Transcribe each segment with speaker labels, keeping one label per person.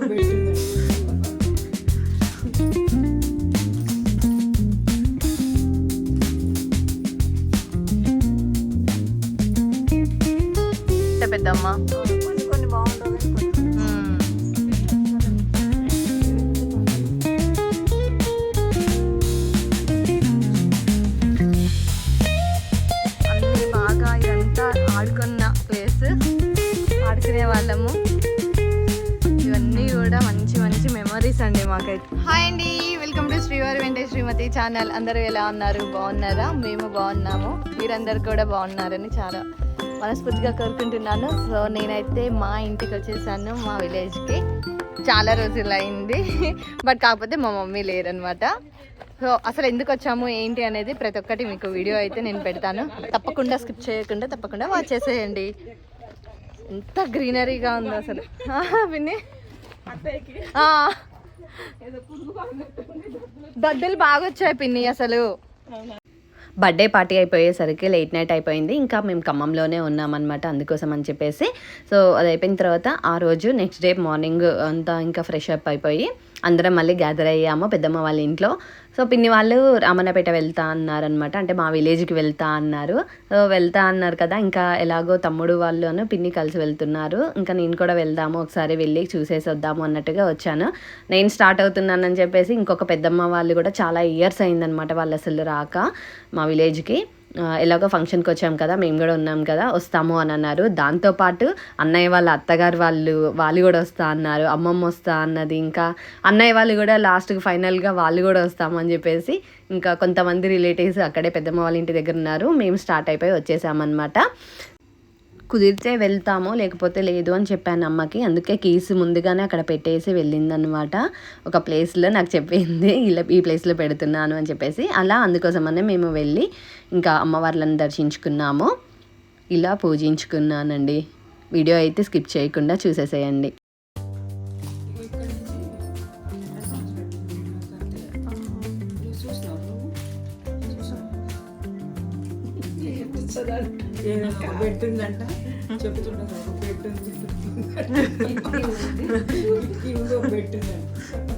Speaker 1: పెద్దమ్మ శ్రీమతి ఛానల్ అందరూ ఎలా ఉన్నారు? బాగున్నారా? మేము బాగున్నాము. మీరందరూ కూడా బాగున్నారని చాలా మనస్ఫూర్తిగా కోరుకుంటున్నాను. సో నేనైతే మా ఇంటికి వచ్చేసాను మా విలేజ్కి. చాలా రోజులు అయింది. బట్ కాకపోతే మా మమ్మీ లేరనమాట సో అసలు ఎందుకు వచ్చాము ఏంటి అనేది ప్రతి ఒక్కటి మీకు వీడియో అయితే నేను పెడతాను. తప్పకుండా స్కిప్ చేయకుండా తప్పకుండా వాచ్ చేసేయండి. ఎంత గ్రీనరీగా ఉందో అసలు. ఆ. దద్దులు బాగా వచ్చాయి పిన్ని అసలు. బర్త్డే పార్టీ అయిపోయేసరికి లేట్ నైట్ అయిపోయింది. ఇంకా మేము ఖమ్మంలోనే ఉన్నామన్నమాట అందుకోసం అని చెప్పేసి. సో అది అయిపోయిన తర్వాత ఆ రోజు నెక్స్ట్ డే మార్నింగ్ అంతా ఇంకా ఫ్రెష్ అప్ అయిపోయి అందరం మళ్ళీ గ్యాదర్ అయ్యాము. పెద్దమ్మ వాళ్ళ ఇంట్లో. సో పిన్ని వాళ్ళు రామన్నపేట వెళ్తా అన్నారనమాట అంటే మా విలేజ్కి వెళ్తా అన్నారు. సో వెళ్తా అన్నారు కదా ఇంకా ఎలాగో తమ్ముడు వాళ్ళు పిన్ని కలిసి వెళ్తున్నారు. ఇంకా నేను కూడా వెళ్దాము ఒకసారి వెళ్ళి చూసేసి వద్దాము అన్నట్టుగా వచ్చాను. నేను స్టార్ట్ అవుతున్నానని చెప్పేసి ఇంకొక పెద్దమ్మ వాళ్ళు కూడా చాలా ఇయర్స్ అయిందనమాట వాళ్ళు అసలు రాక మా విలేజ్కి. ఎలాగో ఫంక్షన్కి వచ్చాం కదా మేము కూడా ఉన్నాం కదా వస్తాము అని అన్నారు. దాంతోపాటు అన్నయ్య వాళ్ళ అత్తగారు వాళ్ళు వాళ్ళు కూడా వస్తా అన్నారు. అమ్మమ్మ వస్తా అన్నది ఇంకా అన్నయ్య వాళ్ళు కూడా లాస్ట్కి ఫైనల్గా వాళ్ళు కూడా వస్తాము అని చెప్పేసి ఇంకా కొంతమంది రిలేటివ్స్ అక్కడే పెద్దమ్మ వాళ్ళ ఇంటి దగ్గర ఉన్నారు. మేము స్టార్ట్ అయిపోయి వచ్చేసామన్నమాట. కుదిరితే వెళ్తాము లేకపోతే లేదు అని చెప్పాను అమ్మకి. అందుకే కీస్ ముందుగానే అక్కడ పెట్టేసి వెళ్ళిందనమాట ఒక ప్లేస్లో నాకు చెప్పింది ఇలా ఈ ప్లేస్లో పెడుతున్నాను అని చెప్పేసి. అలా అందుకోసమనే మేము వెళ్ళి ఇంకా అమ్మవార్లను దర్శించుకున్నాము. ఇలా పూజించుకున్నానండి. వీడియో అయితే స్కిప్ చేయకుండా చూసేసేయండి.
Speaker 2: పెట్టిందంట చెప్తుండదు. ఒక పెట్టింది పెట్టిందంట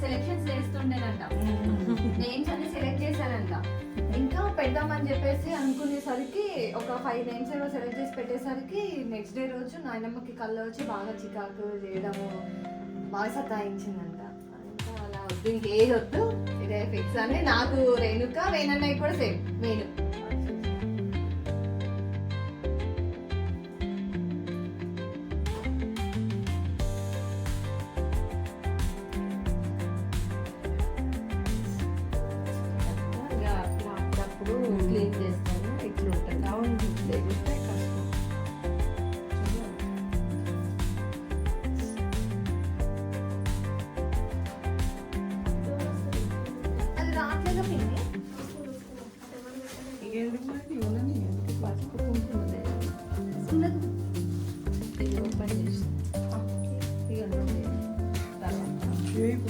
Speaker 1: సెలెక్షన్స్ చేస్తుండేనంట నేమ్స్ అన్ని సెలెక్ట్ చేశారంట ఇంకా పెడదామని చెప్పేసి అనుకునేసరికి ఒక ఫైవ్ నేమ్స్ ఏమో సెలెక్ట్ చేసి పెట్టేసరికి నెక్స్ట్ డే రోజు నాయనమ్మకి కళ్ళు వచ్చి బాగా చికాకు చేయడము బాగా సతాయించిందంట వద్దు ఇంకేది వద్దు ఇదే ఫిక్స్ అని. నాకు రేణుక వేణన్నయ్య కూడా సేమ్ వేణు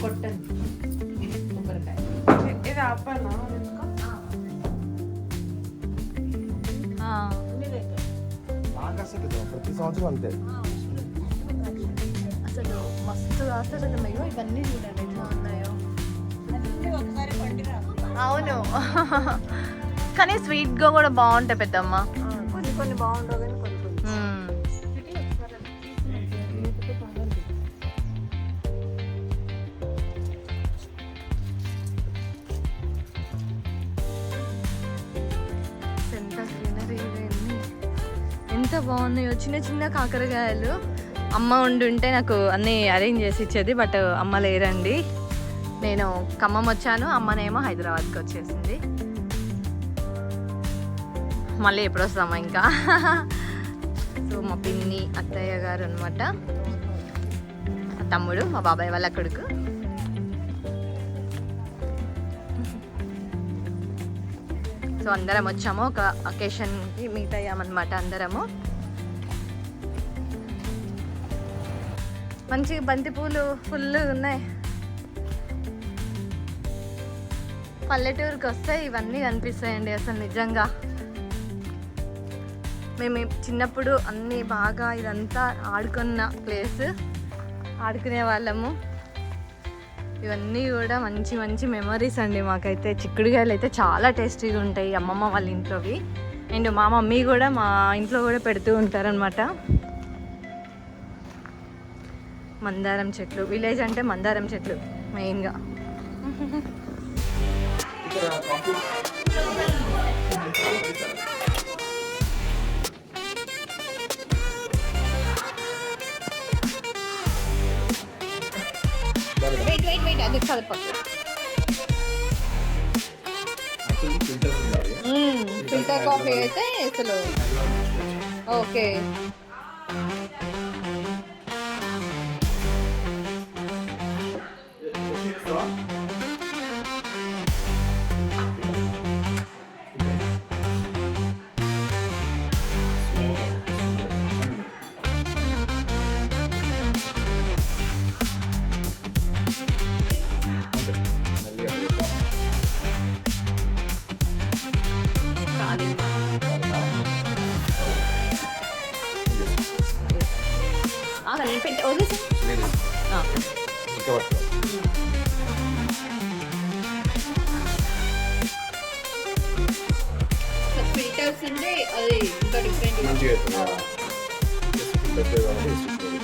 Speaker 2: కొట్టండి. కొబ్బరికాయ.
Speaker 3: ఇది ఆపనా? ప్రతి సంవత్సరం అంతే.
Speaker 1: అసలు మస్తు అసలు ఇగో ఇవన్నీ చూడండి ఎట్లా ఉన్నాయో. అవును. కానీ స్వీట్గా కూడా బాగుంటాయి పెద్దమ్మ.
Speaker 2: కొన్ని కొన్ని బాగుండవు
Speaker 1: ఎంత బాగున్నాయో. చిన్న చిన్న కాకరకాయలు. అమ్మ ఉండుంటే నాకు అన్నీ అరేంజ్ చేసి ఇచ్చేది బట్ అమ్మ లేరండి. నేను ఖమ్మం వచ్చాను. అమ్మనేమో హైదరాబాద్కి వచ్చేసింది. మళ్ళీ ఎప్పుడు వస్తామా ఇంకా. సో మా పిన్ని అత్తయ్య గారు అనమాట తమ్ముడు మా బాబాయ్ వాళ్ళ కొడుకు. సో అందరం వచ్చాము. ఒక అకేషన్కి మీట్ అయ్యామన్నమాట అందరము. మంచి బంతిపూలు ఫుల్ ఉన్నాయి. పల్లెటూరుకి వస్తే ఇవన్నీ కనిపిస్తాయండి అసలు నిజంగా. మేము చిన్నప్పుడు అన్నీ బాగా ఇదంతా ఆడుకున్న ప్లేస్ ఆడుకునే వాళ్ళము. ఇవన్నీ కూడా మంచి మంచి మెమరీస్ అండి మాకైతే. చిక్కుడుకాయలు అయితే చాలా టేస్టీగా ఉంటాయి అమ్మమ్మ వాళ్ళ ఇంట్లోవి. అండ్ మా మమ్మీ కూడా మా ఇంట్లో కూడా పెడుతూ ఉంటారనమాట మందారం చెట్లు. విలేజ్ అంటే మందారం చెట్లు మెయిన్గా వెయిట్ వెయిట్ వెయిట్ అది
Speaker 3: ఉండాలి.
Speaker 1: ఫిల్టర్ కాఫీ అయితే అసలు ఓకే. ఫిల్టర్స్ ఉంటే అది ఇంకా డిఫరెంట్
Speaker 3: మంచిగా అవుతుంది. Just filter కాబట్టి వేసుకోవాలి.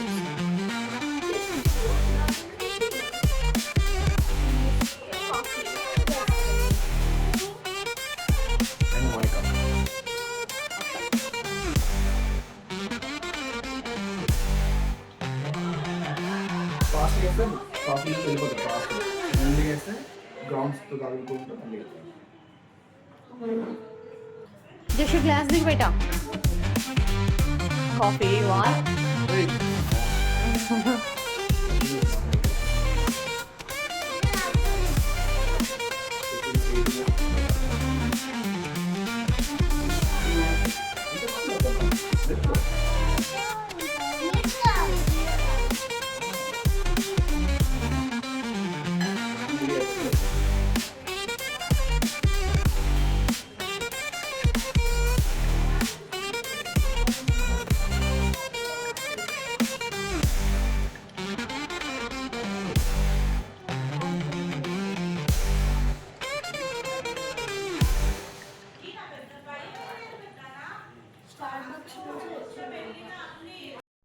Speaker 3: And Monica. ఫాస్ట్ చేస్తే కాఫీ వెళ్ళిపోతుంది ఫాస్ట్ మళ్ళీ చేస్తే గ్రౌండ్స్తో కలుపుకుంటూ మళ్ళీ
Speaker 1: జస్ట్ గ్లాస్ దిగి పెట్టా కాఫీ వా